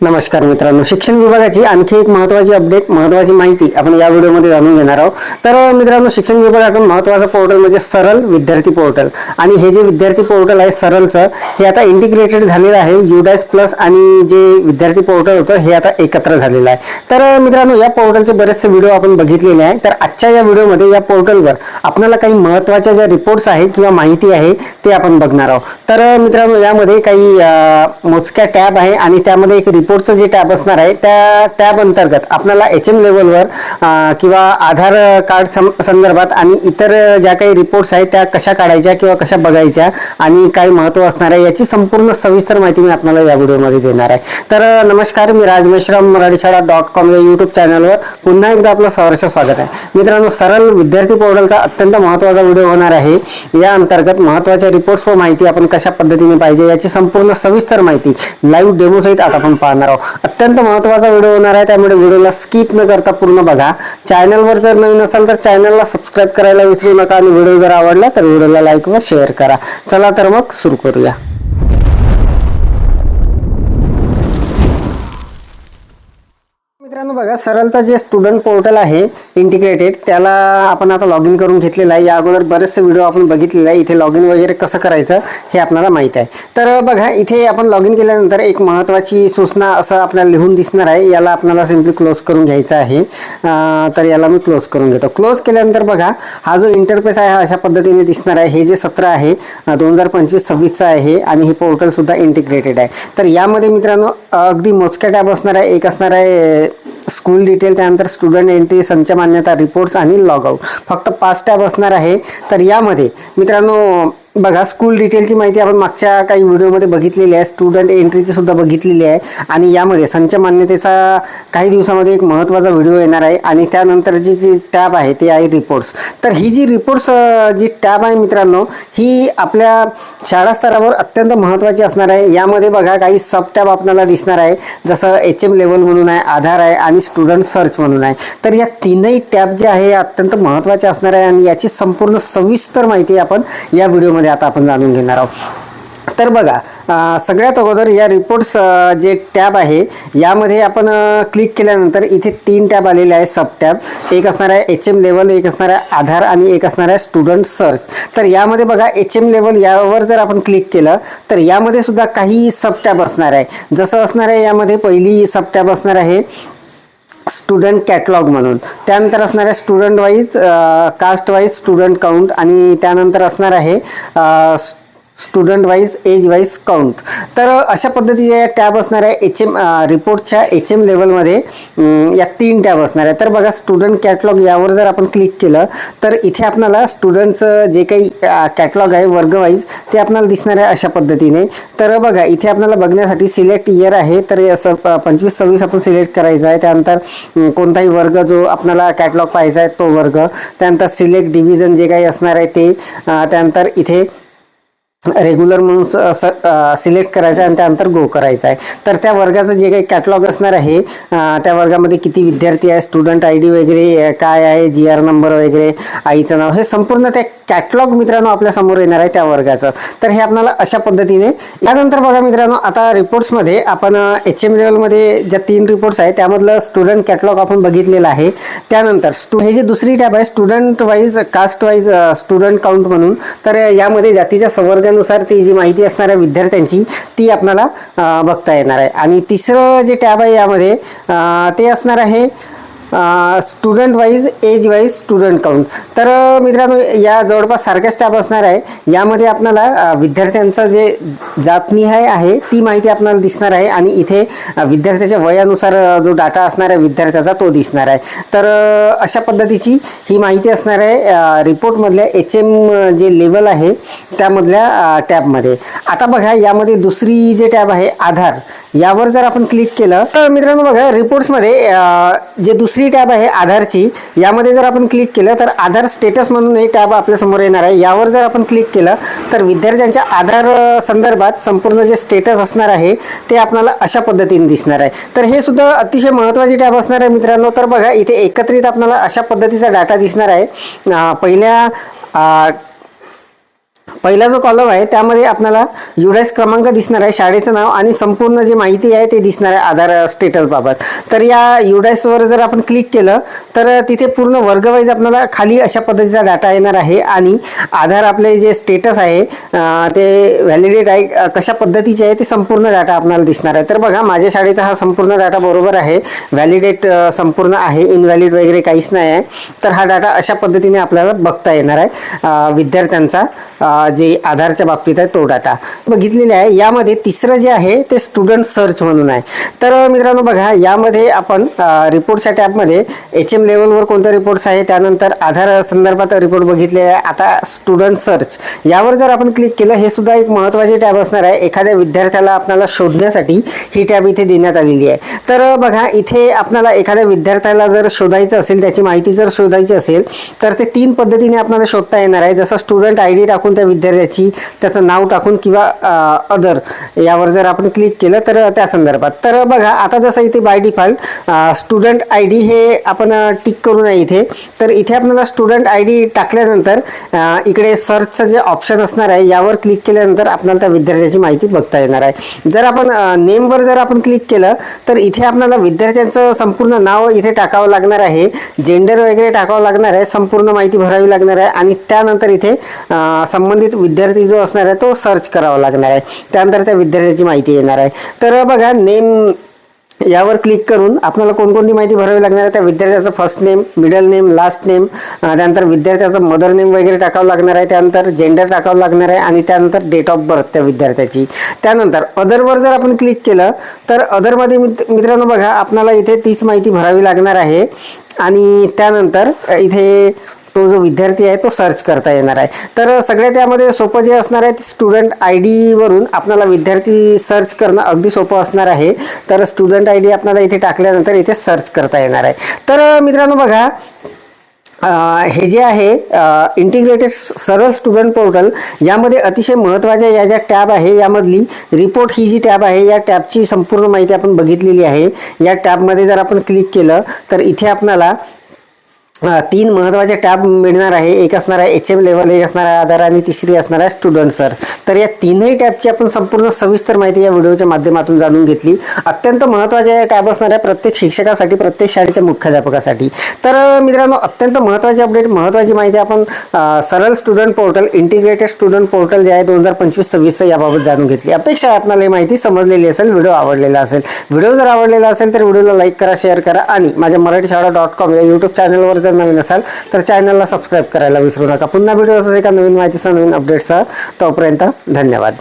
नमस्कार मित्रांनो. शिक्षण विभागाची आणखी एक महत्त्वाची अपडेट महत्त्वाची माहिती आपण या व्हिडिओमध्ये जाणून घेणार आहोत. तर मित्रांनो शिक्षण विभागाचं महत्त्वाचं पोर्टल म्हणजे सरळ विद्यार्थी पोर्टल आणि हे जे विद्यार्थी पोर्टल आहे सरळचं हे आता इंटिग्रेटेड झालेलं आहे. युडॅस प्लस आणि जे विद्यार्थी पोर्टल होतं हे आता एकत्र झालेलं आहे. तर मित्रांनो या पोर्टलचे बरेचसे व्हिडिओ आपण बघितलेले आहे तर आजच्या या व्हिडिओमध्ये या पोर्टलवर आपल्याला काही महत्त्वाच्या ज्या रिपोर्ट्स आहे किंवा माहिती आहे ते आपण बघणार आहोत. तर मित्रांनो यामध्ये काही मोजक्या टॅब आहे आणि त्यामध्ये एक रिपोर्टचं जे टॅब असणार आहे त्या टॅब अंतर्गत आपल्याला एच एम लेवलवर किंवा आधार कार्ड संदर्भात आणि इतर ज्या काही रिपोर्ट्स आहेत त्या कशा काढायच्या किंवा कशा बघायच्या आणि काय महत्त्व असणार आहे याची संपूर्ण सविस्तर माहिती मी आपल्याला या व्हिडिओमध्ये देणार आहे. तर नमस्कार मी राजमेश्राम मराठी शाळा डॉट कॉम या युट्यूब चॅनलवर पुन्हा एकदा आपलं सहर्ष स्वागत आहे. मित्रांनो सरळ विद्यार्थी पोर्टलचा अत्यंत महत्त्वाचा व्हिडिओ होणार आहे. या अंतर्गत महत्त्वाच्या रिपोर्ट्स व माहिती आपण कशा पद्धतीने पाहिजे याची संपूर्ण सविस्तर माहिती लाईव्ह डेमोसहित आता आपण पाहणार आहोत. अत्यंत महत्त्वाचा व्हिडिओ होणार आहे त्यामुळे व्हिडिओला स्किप न करता पूर्ण बघा. चॅनलवर जर नवीन असाल तर चॅनलला सबस्क्राईब करायला विसरू नका आणि व्हिडिओ जर आवडला तर व्हिडिओला लाईक व शेअर करा. चला तर मग सुरू करूया. मित्रांनो बघा सरळचं जे स्टुडंट पोर्टल आहे इंटिग्रेटेड त्याला आपण आता लॉग इन करून घेतलेलं आहे. या अगोदर बरेचसे व्हिडिओ आपण बघितलेले आहे. इथे लॉग इन वगैरे कसं करायचं हे आपल्याला माहीत आहे. तर बघा इथे आपण लॉग इन केल्यानंतर एक महत्त्वाची सूचना असं आपल्याला लिहून दिसणार आहे. याला आपल्याला सिम्पली क्लोज करून घ्यायचं आहे. तर याला मी क्लोज करून घेतो. क्लोज केल्यानंतर बघा हा जो इंटरफेस आहे हा अशा पद्धतीने दिसणार आहे. हे जे सत्र आहे दोन हजार पंचवीस सव्वीसचं आहे आणि हे पोर्टलसुद्धा इंटिग्रेटेड आहे. तर यामध्ये मित्रांनो अगदी मोजक्या टॅब असणार आहे. एक असणार आहे स्कूल डिटेल त्यानंतर स्टुडंट एंट्री संच मान्यता रिपोर्ट्स आणि लॉगआउट. फक्त पाच टॅब असणार आहे. तर यामध्ये मित्रांनो बघा स्कूल डिटेलची माहिती आपण मागच्या काही व्हिडिओमध्ये बघितलेली आहे. स्टुडंट एंट्रीची सुद्धा बघितलेली आहे. आणि यामध्ये संच मान्यतेचा काही दिवसामध्ये एक महत्त्वाचा व्हिडिओ येणार आहे. आणि त्यानंतरची जी टॅब आहे ते आहे रिपोर्ट्स तर ही जी रिपोर्ट्स जी टॅब आहे मित्रांनो ही आपल्या शाळा स्तरावर अत्यंत महत्त्वाची असणार आहे. यामध्ये बघा काही सब टॅब आपल्याला दिसणार आहे. जसं एच एम लेवल म्हणून आहे आधार आहे आणि स्टुडंट सर्च म्हणून आहे. तर या तीनही टॅब जे आहे अत्यंत महत्त्वाचे असणार आहे. आणि याची संपूर्ण सविस्तर माहिती आपण या व्हिडिओमध्ये आता आपण जाणून घेणार आहोत. तर बघा सगळ्यात अगोदर या रिपोर्ट्स जे टॅब आहे यामध्ये आपण क्लिक केल्यानंतर इथे तीन टॅब आलेले आहे सब टॅब. एक असणार आहे एच एम लेवल एक असणार आहे आधार आणि एक असणार आहे स्टुडंट सर्च तर यामध्ये बघा एच एम लेवल यावर जर आपण क्लिक केलं तर यामध्ये सुद्धा काही सब टॅब असणार आहे. जसं असणार आहे यामध्ये पहिली सब टॅब असणार आहे स्टुडंट कॅटलॉग म्हणून. त्यानंतर असणार आहे student wise caste wise student count आणि त्यानंतर असणार आहे student wise age wise count तर अशा पद्धतीच्या या टॅब असणार आहे एच एम रिपोर्टच्या एच एम लेवलमध्ये या तीन टॅब असणार आहे तर बघा स्टुडंट कॅटलॉग यावर जर आपण क्लिक केलं तर इथे आपल्याला स्टुडंटचं जे काही कॅटलॉग आहे वर्गवाईज ते आपल्याला दिसणार आहे अशा पद्धतीने. तर बघा इथे आपल्याला बघण्यासाठी सिलेक्ट इयर आहे. तर असं प- पंचवीस सव्वीस आपण सिलेक्ट करायचं आहे. त्यानंतर कोणताही वर्ग जो आपल्याला कॅटलॉग पाहिजे आहे तो वर्ग. त्यानंतर सिलेक्ट डिव्हिजन जे काही असणार आहे ते त्यानंतर इथे रेग्युलर म्हणून सिलेक्ट करायचं आहे आणि त्यानंतर गो करायचं आहे. तर त्या वर्गाचं जे काही कॅटलॉग असणार आहे त्या वर्गामध्ये किती विद्यार्थी आहे स्टुडंट आय डी वगैरे काय आहे जी आर नंबर वगैरे आईचं नाव हे संपूर्ण त्या कॅटलॉग मित्रांनो आपल्यासमोर येणार आहे त्या वर्गाचं. तर हे आपल्याला अशा पद्धतीने यानंतर बघा मित्रांनो आता रिपोर्ट्समध्ये आपण एच एम लेवलमध्ये ज्या तीन रिपोर्ट्स आहेत त्यामधलं स्टुडंट कॅटलॉग आपण बघितलेलं आहे. त्यानंतर स्टू हे जे दुसरी टॅब आहे student wise caste wise student count म्हणून तर यामध्ये जातीच्या त्यानुसार ती जी माहिती असणाऱ्या विद्यार्थ्यांची ती आपल्याला बघता येणार आहे. आणि तिसरं जे टॅब आहे यामध्ये ते असणार आहे student wise age wise student count तर मित्रांनो या जवळपास सारख्याच टॅब असणार आहे. यामध्ये आपल्याला विद्यार्थ्यांचं जे जातनिहाय आहे ती माहिती आपल्याला दिसणार आहे. आणि इथे विद्यार्थ्याच्या वयानुसार जो डाटा असणार आहे विद्यार्थ्याचा तो दिसणार आहे. तर अशा पद्धतीची ही माहिती असणार आहे रिपोर्टमधल्या एच एम जे लेवल आहे त्यामधल्या टॅबमध्ये आता बघा यामध्ये दुसरी जे टॅब आहे आधार. यावर जर आपण क्लिक केलं तर मित्रांनो बघा रिपोर्ट्समध्ये जे दुसरी टॅब आहे आधारची. यामध्ये जर आपण क्लिक केलं तर आधार स्टेटस म्हणून हे टॅब आपल्यासमोर येणार आहे. यावर जर आपण क्लिक केलं तर विद्यार्थ्यांच्या आधार संदर्भात संपूर्ण जे स्टेटस असणार आहे ते आपल्याला अशा पद्धतीने दिसणार आहे. तर हे सुद्धा अतिशय महत्त्वाची टॅब असणार आहे मित्रांनो. तर बघा इथे एकत्रित आपल्याला अशा पद्धतीचा डाटा दिसणार आहे. पहिल्या पहिला जो कॉलम आहे त्यामध्ये आपल्याला युडाईस क्रमांक दिसणार आहे शाळेचं नाव आणि संपूर्ण जी माहिती आहे ते दिसणार आहे आधार स्टेटसबाबत तर या युडाईसवर जर आपण क्लिक केलं तर तिथे पूर्ण वर्गवाईज आपल्याला खाली अशा पद्धतीचा डाटा येणार आहे आणि आधार आपले जे स्टेटस आहे ते व्हॅलिडेट आहे कशा पद्धतीचे आहे ते संपूर्ण डाटा आपल्याला दिसणार आहे. तर बघा माझ्या शाळेचा हा संपूर्ण डाटा बरोबर आहे. व्हॅलिडेट संपूर्ण आहे इनव्हॅलिड वगैरे काहीच नाही आहे. तर हा डाटा अशा पद्धतीने आपल्याला बघता येणार आहे विद्यार्थ्यांचा. जे आधारच्या बाबतीत आहे तो डाटा बघितलेले आहे यामध्ये तिसरं जे आहे ते स्टुडंट सर्च म्हणून आहे. तर मित्रांनो बघा यामध्ये आपण रिपोर्टच्या टॅबमध्ये एच एम लेवलवर कोणते रिपोर्ट्स आहे त्यानंतर आधार संदर्भात रिपोर्ट बघितले आहे आता स्टुडंट सर्च यावर जर आपण क्लिक केलं हे सुद्धा एक महत्त्वाचे टॅब असणार आहे. एखाद्या विद्यार्थ्याला आपल्याला शोधण्यासाठी ही टॅब इथे देण्यात आलेली आहे. तर बघा इथे आपल्याला एखाद्या विद्यार्थ्याला जर शोधायचं असेल त्याची माहिती जर शोधायची असेल तर ते तीन पद्धतीने आपल्याला शोधता येणार आहे. जसं स्टुडंट आय डी टाकून त्या विद्यार्थ्याची त्याचं नाव टाकून किंवा अदर यावर जर आपण क्लिक केलं तर त्या संदर्भात. तर बघा आता जसं इथे by default student I D हे आपण टिक करू नये इथे. तर इथे आपल्याला स्टुडंट आय डी टाकल्यानंतर इकडे सर्चचं जे ऑप्शन असणार आहे यावर क्लिक केल्यानंतर आपल्याला त्या विद्यार्थ्याची माहिती बघता येणार आहे. जर आपण नेमवर जर आपण क्लिक केलं तर इथे आपल्याला विद्यार्थ्यांचं संपूर्ण नाव इथे टाकावं लागणार आहे. जेंडर वगैरे टाकावं लागणार आहे. संपूर्ण माहिती भरावी लागणार आहे. आणि त्यानंतर इथे संबंधित विद्यार्थी जो असणार आहे तो सर्च करावा लागणार आहे. त्यानंतर त्या विद्यार्थ्याची माहिती येणार आहे. तर बघा नेम यावर क्लिक करून आपल्याला कोणकोणती माहिती भरावी लागणार आहे? त्या विद्यार्थ्याचं first name middle name last name त्यानंतर विद्यार्थ्याचं मदर नेम वगैरे टाकावं लागणार आहे. त्यानंतर जेंडर टाकावं लागणार आहे आणि त्यानंतर डेट ऑफ बर्थ त्या विद्यार्थ्याची. त्यानंतर अदरवर जर आपण क्लिक केलं तर अदरमध्ये मित्रांनो बघा आपल्याला इथे तीच माहिती भरावी लागणार आहे. आणि त्यानंतर इथे तो जो विद्यार्थी आहे तो सर्च करता येणार आहे. तर सगळ्या त्यामध्ये सोपं जे असणार आहे स्टुडंट आय डीवरून आपल्याला विद्यार्थी सर्च करणं अगदी सोपं असणार आहे. तर स्टुडंट आय डी आपल्याला इथे टाकल्यानंतर इथे सर्च करता येणार आहे. तर मित्रांनो बघा हे जे आहे इंटिग्रेटेड सरळ स्टुडंट पोर्टल यामध्ये अतिशय महत्त्वाच्या या ज्या टॅब आहे यामधली रिपोर्ट ही जी टॅब आहे या टॅबची संपूर्ण माहिती आपण बघितलेली आहे. या टॅबमध्ये जर आपण क्लिक केलं तर इथे आपल्याला तीन महत्त्वाचे टॅब मिळणार आहे. एक असणार आहे एच एम लेवल एक असणार आहे आधार आणि तिसरी असणार आहे स्टुडंट सर तर या तीनही टॅबची आपण संपूर्ण सविस्तर माहिती या व्हिडिओच्या माध्यमातून जाणून घेतली. अत्यंत महत्त्वाचे टॅब असणार आहे प्रत्येक शिक्षकासाठी प्रत्येक शाळेच्या मुख्याध्यापकासाठी. तर मित्रांनो अत्यंत महत्त्वाची अपडेट महत्त्वाची माहिती आपण सरळ student portal integrated student portal जे आहे दोन हजार पंचवीस सव्वीस याबाबत जाणून घेतली. अपेक्षा आहे आपल्याला ही माहिती समजलेली असेल व्हिडिओ आवडलेला असेल. व्हिडिओ जर आवडलेला असेल तर व्हिडिओला लाईक करा शेअर करा आणि माझ्या मराठी शाळा डॉट कॉम या यूट्यूब चॅनलवर जर नवीन असाल तर चॅनलला सबस्क्राईब करायला विसरू नका. पुन्हा भेटू असं एका नवीन माहितीसह नवीन अपडेट्ससह तोपर्यंत धन्यवाद.